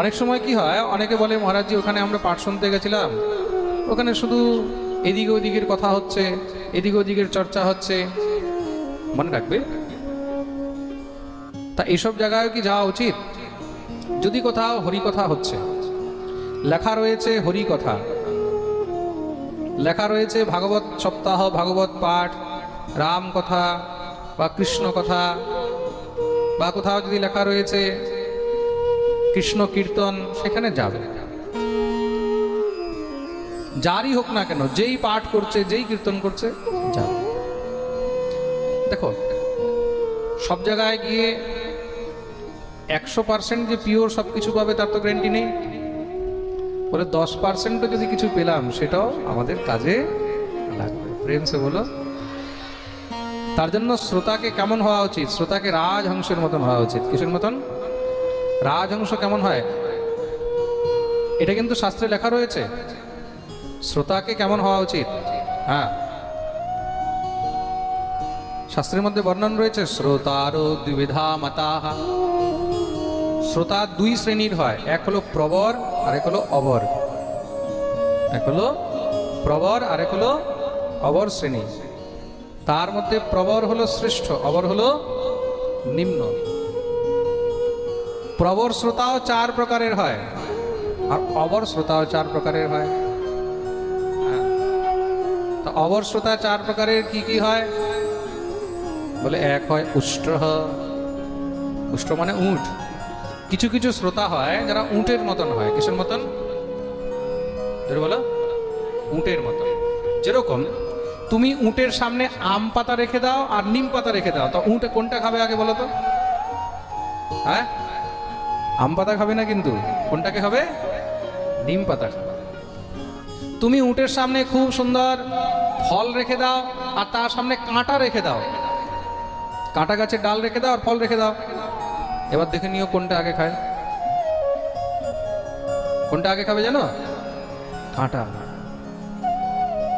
অনেক সময় কি হয়, অনেকে বলে মহারাজজি ওখানে আমরা পাঠ শুনতে গেছিলাম। ওখানে শুধু এদিকে ওদিকের কথা হচ্ছে, এদিকে ওদিকের চর্চা হচ্ছে। মনে রাখবে? তা এইসব জায়গায় কি যাওয়া উচিত? যদি কোথাও হরিকথা হচ্ছে, লেখা রয়েছে হরিকথা লেখা রয়েছে ভাগবত সপ্তাহ, ভাগবত পাঠ, রাম কথা বা কৃষ্ণ কথা, বা কোথাও যদি লেখা রয়েছে কৃষ্ণ কীর্তন সেখানে যাবে। যারই হোক না কেন, যেই পাঠ করছে, যেই কীর্তন করছে, যাবে। দেখো, সব জায়গায় গিয়ে একশো পার্সেন্ট যে পিওর সব কিছু পাবে, তার তো গ্যারেন্টি নেই। বলে দশ পার্সেন্টও যদি কিছু পেলাম, সেটাও আমাদের কাজে লাগবে। প্রেম সে বলো। তার জন্য শ্রোতাকে কেমন হওয়া উচিত? শ্রোতাকে রাজহংসের মতন হওয়া উচিত। কিসের মতন? রাজহংস কেমন হয়? এটা কিন্তু শাস্ত্রে লেখা রয়েছে। শ্রোতাকে কেমন হওয়া উচিত? হ্যাঁ। শাস্ত্রের মধ্যে বর্ণন রয়েছে, শ্রোতারো দ্বিবিধা মাতাহা। শ্রোতা দুই শ্রেণির হয়, এক হলো প্রবর আর এক হলো অবর। এক হলো প্রবর আর এক হলো অবর শ্রেণি। তার মধ্যে প্রবর হলো শ্রেষ্ঠ, অবর হলো নিম্ন। প্রবর শ্রোতাও চার প্রকারের হয়। আর অবর শ্রোতাও চার প্রকারের হয়। হ্যাঁ। তো অবর শ্রোতা চার প্রকারের কি কি হয়? বলে এক হয় উষ্ট্র। উষ্ট্র মানে উঠ কিছু কিছু শ্রোতা হয় যারা উটের মতন হয়। কিসের মতন? বলো। উটের মতন। যেরকম তুমি উটের সামনে আম পাতা রেখে দাও আর নিম পাতা রেখে দাও। তো উঁটে কোনটা খাবে আগে বলো তো? হ্যাঁ? আম পাতা খাবে না কিন্তু? কোনটাকে খাবে নিম পাতা খাবে। তুমি উটের সামনে খুব সুন্দর ফল রেখে দাও, আর তার সামনে কাঁটা রেখে দাও। কাঁটা গাছের ডাল রেখে দাও আর ফল রেখে দাও। এবার দেখে নিও কোনটা আগে খায়। কোনটা আগে খাবে জানো? কাঁটা।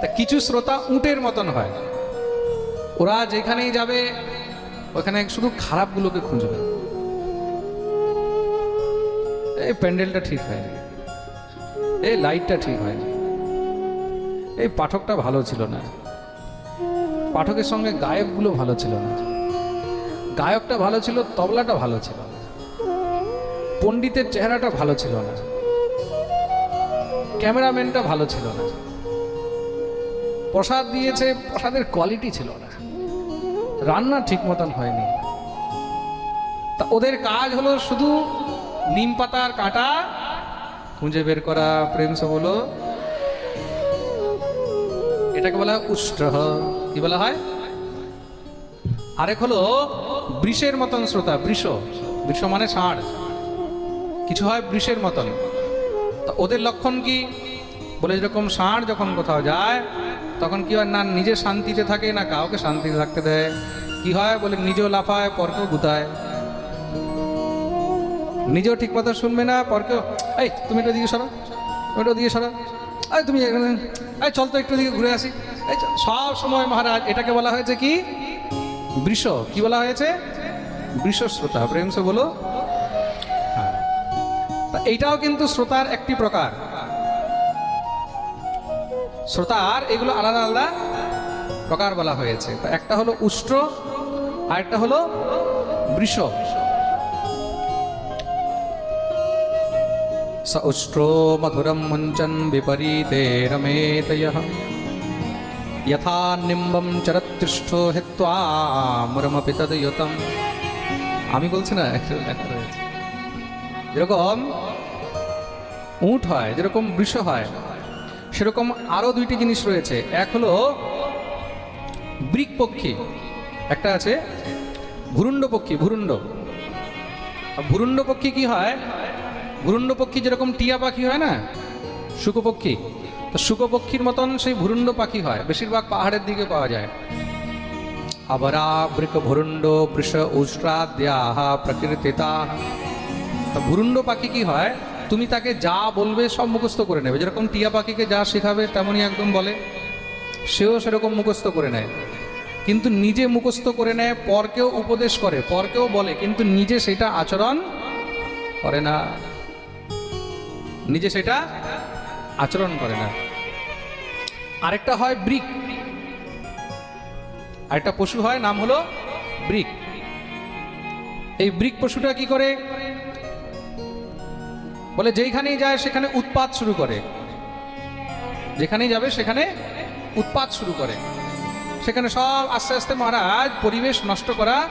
তা কিছু শ্রোতা উটের মতন হয়। ওরা যেখানেই যাবে, ওখানে শুধু খারাপগুলোকে খুঁজবে। এই প্যান্ডেলটা ঠিক হয়নি। এই লাইটটা ঠিক হয়নি। এই পাঠকটা ভালো ছিল না। পাঠকের সঙ্গে গায়কগুলো ভালো ছিল না। গায়কটা ভালো ছিল, তবলাটা ভালো ছিল না। পণ্ডিতের চেহারাটা ভালো ছিল না। ক্যামেরাম্যানটা ভালো ছিল না। প্রসাদ দিয়েছে, প্রসাদের কোয়ালিটি ছিল না। রান্না ঠিক মতন হয়নি। তা ওদের কাজ হলো শুধু নিম পাতার কাঁটা খুঁজে বের করা প্রেম সে বলো এটাকে বলা হয় উষ্ট্র কি বলা হয়? আরেক হলো বৃষের মতন শ্রোতা, বৃষ। বৃষ মানে ষাঁড়। কিছু হয় বৃষের মতন। তা ওদের লক্ষণ কি? বলে যেরকম ষাঁড় যখন কোথাও যায়, তখন কি হয় না, নিজে শান্তিতে থাকে না, কাউকে শান্তিতে থাকতে দেয়। কি হয়? বলে নিজেও লাফায়, পরকেও গুতায়। নিজেও ঠিক মতো শুনবে না, পরকেও, এই, তুমি একটু দিকে সরো একটু দিকে সরো। এই তুমি এখানে এই চল তো একটু দিকে ঘুরে আসি। এই সব সময় মহারাজ, এটাকে বলা হয়েছে কি? বৃষ, কি বলা হয়েছে? বৃষ শ্রোতা, প্রেম সে বলো। হ্যাঁ। তা এইটাও কিন্তু শ্রোতার একটি প্রকার। শ্রোতার এগুলো আলাদা আলাদা প্রকার বলা হয়েছে। তা একটা হলো উষ্ট্র আর একটা হলো বৃষ। উষ্ট্রো মধুরম মঞ্চন বিপরীতে यथा নিম্বম চরতৃষ্ঠ হেত্বা মুরমপি তদয়তম আমি বলছি না যেরকম উট হয়, যেরকম বৃষ হয়, সেরকম আরও দুইটি জিনিস রয়েছে। এক হলো ব্রিক পক্ষী একটা আছে ভুরুণ্ড পক্ষী ভুরুণ্ড। ভুরুণ্ড পক্ষী কি হয়? ভুরুণ্ড পক্ষী যেরকম টিয়া পাখি হয় না? শুকপক্ষী। তো শুকপক্ষীর মতন সেই ভুরুণ্ড পাখি হয়, বেশিরভাগ পাহাড়ের দিকে পাওয়া যায়। আবরা বৃক ভুরুণ্ড বৃষ উষ্ট্রাদ্যাহা প্রকৃতিতা। তা ভুরুণ্ড পাখি কি হয়? তুমি তাকে যা বলবে সব মুখস্থ করে নেবে। যেরকম টিয়া পাখিকে যা শেখাবে তেমনই একদম বলে। সেও সেরকম মুখস্থ করে নেয়। কিন্তু নিজে মুখস্থ করে নেয়, পরকেও উপদেশ করে, পরকেও বলে, কিন্তু নিজে সেটা আচরণ করে না। নিজে সেটা আচরণ করে না। আরেকটা হয় ব্রিক। আরেকটা পশু হয়, নাম হলো ব্রিক। এই ব্রিক পশুটা কি করে? বলে যেইখানেই যায়, সেখানে উৎপাত শুরু করে। যেখানেই যাবে, সেখানে উৎপাত শুরু করে। সেখানে সব আস্তে আস্তে মহারাজ পরিবেশ নষ্ট করা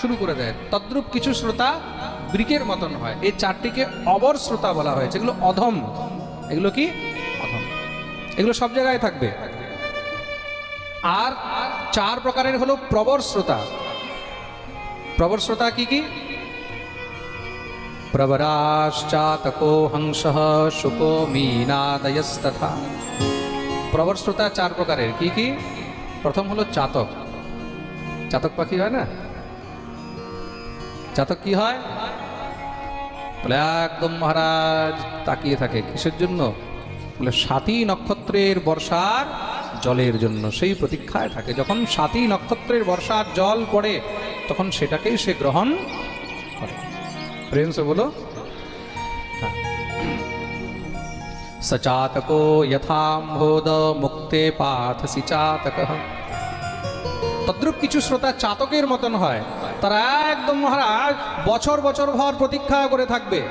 শুরু করে দেয়। তদ্রূপ কিছু শ্রোতা ব্রিকের মতন হয়। এই চারটিকে অবর শ্রোতা বলা হয়েছে। যেগুলো অধম। এগুলো কি? অধম। এগুলো সব জায়গায় থাকবে। আর চার প্রকারের হলো প্রবর শ্রোতা। প্রবর শ্রোতা কি কি? প্রবরাশ্চাতকো হংস শুকো মীনাদয়স্তথা। প্রবর শ্রোতা চার প্রকারের। কি কি? প্রথম হলো চাতক। চাতক পাখি হয় না? চাতক কি হয়? বলে একদম মহারাজ, তাকিয়ে থাকে কিসের জন্য? বলে, সাতী নক্ষত্রের বর্ষার জলের জন্য। সেই প্রতীক্ষায় থাকে, যখন সাতী নক্ষত্রের বর্ষার জল পড়ে, তখন সেটাকেই সে গ্রহণ করে। প্রেম সে বলো। হ্যাঁ। সচাতকো যথাম্ভোদ মুক্তে পাথসি চাতক। তদ্রুপ কিছু শ্রোতা চাতকের মতন হয়। তারা একদম মহারাজ, বছর বছর ভর প্রতীক্ষা করে থাকবে।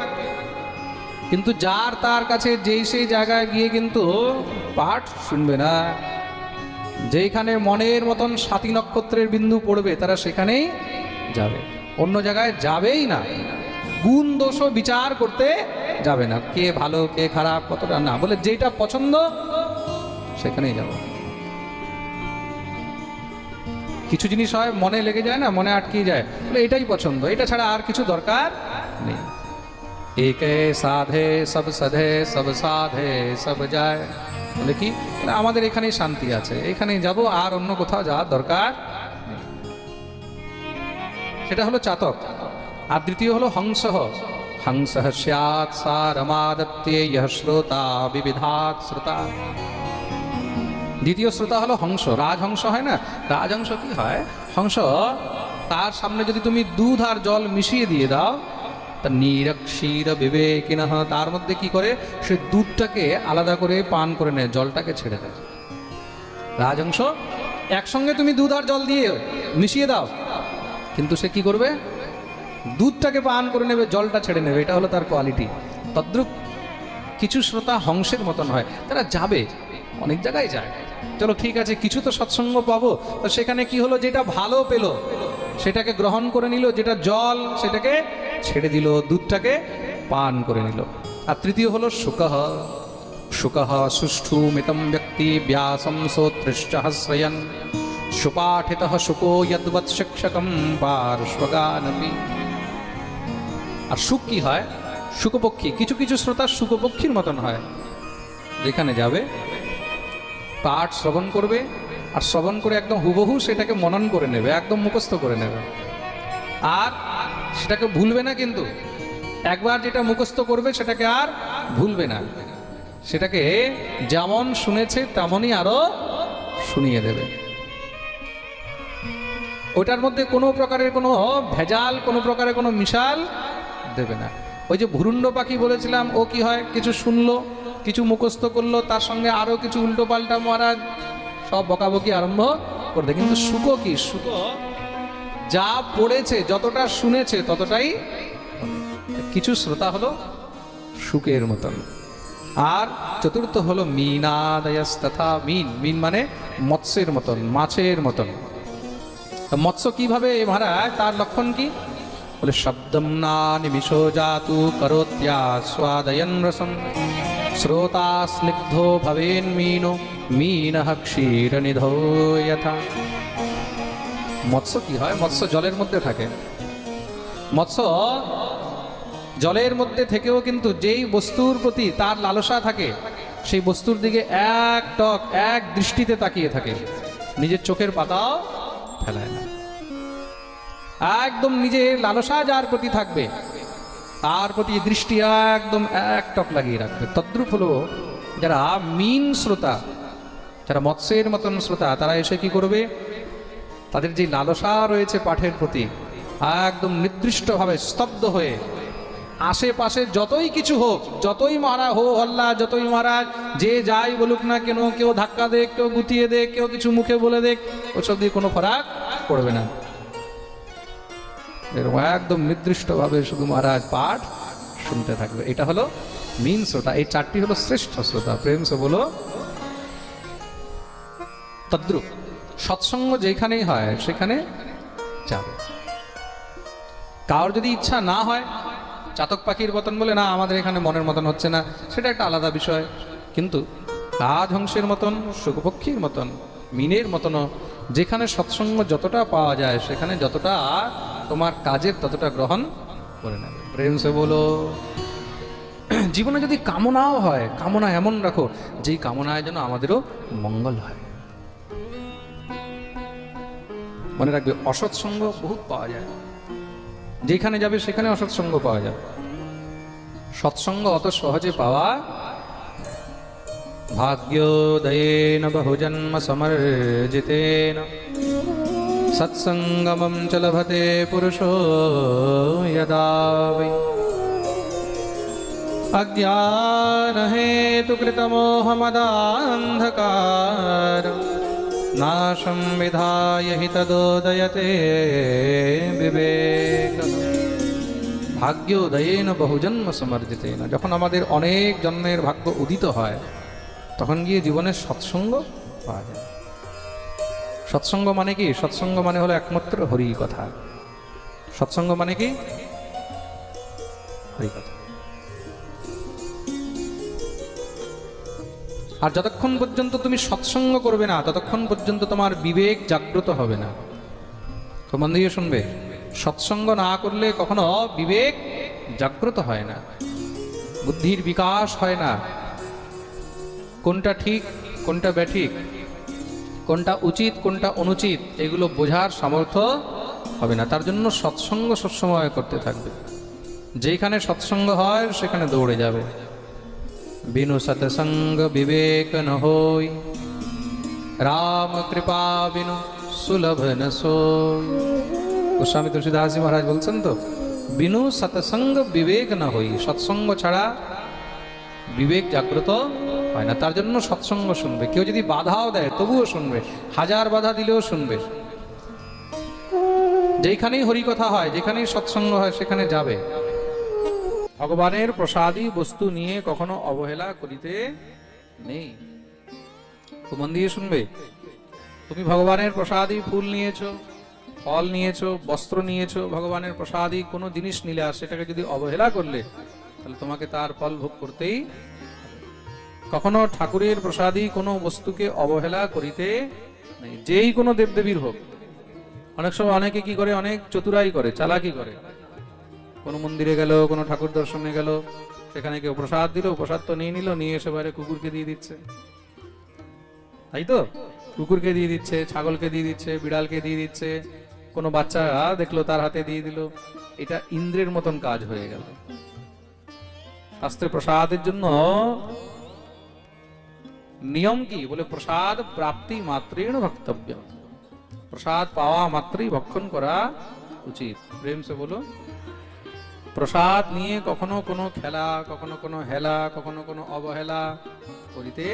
কিন্তু যার তার কাছে যেই সেই জায়গায় গিয়ে কিন্তু পাঠ শুনবে না। যেইখানে মনের মতন সাতী নক্ষত্রের বিন্দু পড়বে, তারা সেখানেই যাবে। অন্য জায়গায় যাবেই না। গুণ দোষ বিচার করতে যাবে না। কে ভালো, কে খারাপ, কতটা না বলে যেটা পছন্দ, সেখানেই যাব। কিছু জিনিস হয়, মনে লেগে যায় না, মনে আটকে যায়। বলে, এটাই পছন্দ, এটা ছাড়া আর কিছু দরকার নেই। একে সাধে, সব সাধে সব সাধে, সব যায়। বলে, কি? আমাদের এখানেই শান্তি আছে, এখানেই যাব, আর অন্য কোথাও যাওয়ার দরকার সেটা হলো চাতক। আর দ্বিতীয় হলো হংস হংস স্যাৎ সা রমাদত্তে ইহ শ্রোতা বিবিধাত শ্রোতা। দ্বিতীয় শ্রোতা হলো হংস। রাজহংস হয় না? রাজহংস কি হয়? হংস, তার সামনে যদি তুমি দুধ আর জল মিশিয়ে দিয়ে দাও, তা নিরক্ষীর বিবেকিন তার মধ্যে কি করে? সে দুধটাকে আলাদা করে পান করে নেয়, জলটাকে ছেড়ে দেয়। রাজহংস, একসঙ্গে তুমি দুধ আর জল দিয়ে মিশিয়ে দাও, কিন্তু সে কি করবে? দুধটাকে পান করে নেবে, জলটা ছেড়ে নেবে, এটা হলো তার কোয়ালিটি। তদ্রুপ কিছু শ্রোতা হংসের মতন হয়। তারা যাবে, অনেক জায়গায় যায়। চলো ঠিক আছে, কিছু তো সৎসঙ্গ পাবো। তো সেখানে কি হলো? যেটা ভালো পেল, সেটাকে গ্রহণ করে নিল, যেটা জল, সেটাকে ছেড়ে দিল, দুধটাকে পান করে নিল। আর তৃতীয় হলো শুকহ শুকহ সুষ্ঠু মিতম ব্যক্তি ব্যাসম শ্রয়ন। সুপাঠিত শুকো যদ্বৎ শিক্ষকম পার্শ্বগানপি। আর সুখ কি হয়? শুকপক্ষী কিছু কিছু শ্রোতা শুকপক্ষীর মতন হয়। যেখানে যাবে, পাঠ শ্রবণ করবে, আর শ্রবণ করে একদম হুবহু সেটাকে মনন করে নেবে, একদম মুখস্থ করে নেবে। আর সেটাকে ভুলবে না কিন্তু। একবার যেটা মুখস্থ করবে, সেটাকে আর ভুলবে না। সেটাকে যেমন শুনেছে, তেমনই আরও শুনিয়ে দেবে। ওটার মধ্যে কোনো প্রকারের কোনো ভেজাল, কোনো প্রকারের কোনো মিশাল দেবে না। ওই যে ভুরুণ্ড পাখি বলেছিলাম, ও কি হয়? কিছু শুনলো, কিছু মুখস্থ করল, তার সঙ্গে আরও কিছু উল্টো পাল্টা মহারাজ, সব বকাবকি আরম্ভ করবে। কিন্তু সুখো কি? সুখো যা পড়েছে, যতটা শুনেছে, ততটাই কিছু শ্রোতা হলো সুখের মতন। আর চতুর্থ হলো মিনাদয়াস তথা মিন মিন মানে মৎস্যের মতন, মাছের মতন। মৎস্য কীভাবে মহারাজ? তার লক্ষণ কি? বলে, শব্দম না, নিমিষো জাতু করোত্যা, স্বাদয়ন রসম। শ্রোতা স্নিগ্ধো ভবেন মিনো, মিন ক্ষীর নিধো যথা। মৎস্য কি হয়? মৎস্য জলের মধ্যে থাকে। মৎস্য জলের মধ্যে থেকেও কিন্তু যেই বস্তুর প্রতি তার লালসা থাকে, সেই বস্তুর দিকে এক টক, এক দৃষ্টিতে তাকিয়ে থাকে। নিজের চোখের পাতাও ফেলায় না। একদম নিজের লালসা যার প্রতি থাকবে, তার প্রতি দৃষ্টি একদম এক টক লাগিয়ে রাখবে। তদ্রুপ হলো যারা মিন শ্রোতা, যারা মৎস্যের মতন শ্রোতা, তারা এসে কি করবে? তাদের যে লালসা রয়েছে পাঠের প্রতি, একদম নির্দিষ্টভাবে স্তব্ধ হয়ে আশেপাশে যতই কিছু হোক, যতই মারা হো হল্লা যতই মহারাজ, যে যাই বলুক না কেন, কেউ ধাক্কা দেখ, কেউ গুতিয়ে দেখ, কেউ কিছু মুখে বলে দেখ, ওসব দিয়ে কোনো ফারাক পড়বে না। এরকম একদম নির্দিষ্টভাবে শুধু মহারাজ পাঠ শুনতে থাকবে। এটা হলো মিন শ্রোতা। এই চারটি হলো শ্রেষ্ঠ শ্রোতা। প্রেম সে বলো। তদ্রুপ, সৎসঙ্গ যেখানেই হয়, সেখানে যাবে। কার যদি ইচ্ছা না হয়, চাতক পাখির মতন বলে, না, আমাদের এখানে মনের মতন হচ্ছে না, সেটা একটা আলাদা বিষয়। কিন্তু রাজহংসের মতন, সুখপক্ষীর মতন, মিনের মতনও, যেখানে সৎসঙ্গ যতটা পাওয়া যায়, সেখানে যতটা তোমার কাজের ততটা গ্রহণ করে নেবে। প্রেম সে বলো, জীবনে যদি কামনাও হয়, কামনা এমন রাখো, যেই কামনায় যেন আমাদেরও মঙ্গল হয়। মনে রাখবে অসৎসঙ্গ বহুত পাওয়া যায়। যেখানে যাবে সেখানে অসৎসঙ্গ পাওয়া যায়। সৎসঙ্গ অত সহজে পাওয়া ভাগ্যোদয়েন বহুজন্ম সমর্জিতেন। সৎসঙ্গমম চ লভতে পুরুষো যদা বৈ अज्ञानहेतुकृतमोहमदान्धकार नाशं विधाय हि तदोदयते বিবেক ভাগ্যোদয়েন বহুজন্ম সমর্জিতেন যখন আমাদের অনেক জন্মের ভাগ্য উদিত হয় তখন গিয়ে জীবনের সৎসঙ্গ পাওয়া যায় সৎসঙ্গ মানে কি? সৎসঙ্গ মানে হলো একমাত্র হরি কথা। সৎসঙ্গ মানে কি? হরি কথা। আর যতক্ষণ পর্যন্ত তুমি সৎসঙ্গ করবে না, ততক্ষণ পর্যন্ত তোমার বিবেক জাগ্রত হবে না। তো শুনবে? সৎসঙ্গ না করলে কখনো বিবেক জাগ্রত হয় না। বুদ্ধির বিকাশ হয় না। কোনটা ঠিক, কোনটা ব্যাঠিক কোনটা উচিত, কোনটা অনুচিত, এগুলো বোঝার সামর্থ্য হবে না। তার জন্য সৎসঙ্গ সবসময় করতে থাকবে। যেখানে সৎসঙ্গ হয়, সেখানে দৌড়ে যাবে। বিনু সৎসঙ্গ বিবেক ন হই, রাম কৃপা বিনু সুলভ ন সোই। গোস্বামী মহারাজ বলছেন তো, বিনু সৎসঙ্গ বিবেক না হই, সৎসঙ্গ ছাড়া বিবেক জাগ্রত হয় না, তার জন্য সৎসঙ্গ শুনবে। কেউ যদি বাধাও দেয়, তবুও শুনবে। হাজার বাধা দিলেও শুনবে। যেখানেই হরিকথা হয়, যেখানেই সৎসঙ্গ হয়, সেখানে যাবে। ভগবানের প্রসাদী বস্তু নিয়ে কখনো অবহেলা করিতে নেই। মন দিয়ে শুনবে? তুমি ভগবানের প্রসাদী ফুল নিয়েছো, ফল নিয়েছো, বস্ত্র নিয়েছো, ভগবানের প্রসাদী কোনো জিনিস নিলে আর সেটাকে যদি অবহেলা করলে, তাহলে তোমাকে তার ফল ভোগ করতেই। কখনো ঠাকুরের প্রসাদী কোনো বস্তুকে অবহেলা করিতে নেই, যেই কোনো দেবদেবীর হোক। অনেক সময় অনেকে কি করে? অনেক চতুরাই করে, চালাকি করে। কোনো মন্দিরে গেল, কোনো ঠাকুর দর্শনে গেল, সেখানে কেউ প্রসাদ দিল, প্রসাদ তো নিয়ে নিল, নিয়ে এসে বাইরে কুকুরকে দিয়ে দিচ্ছে। তাই তো? কুকুরকে দিয়ে দিচ্ছে, ছাগলকে দিয়ে দিচ্ছে, বিড়ালকে দিয়ে দিচ্ছে, কোনো বাচ্চা দেখল, তার হাতে দিয়ে দিল। এটা ইন্দ্রের মতন কাজ হয়ে গেল। শাস্ত্রে প্রসাদের জন্য নিয়ম কি বলে প্রসাদ প্রাপ্তি মাত্রেণ ভক্তব্য প্রসাদ পাওয়া মাত্রই ভক্ষণ করা উচিত প্রেম সে বলো প্রসাদ নিয়ে কখনো কোনো খেলা কখনো কোনো হেলা কখনো কোনো অবহেলা করিতে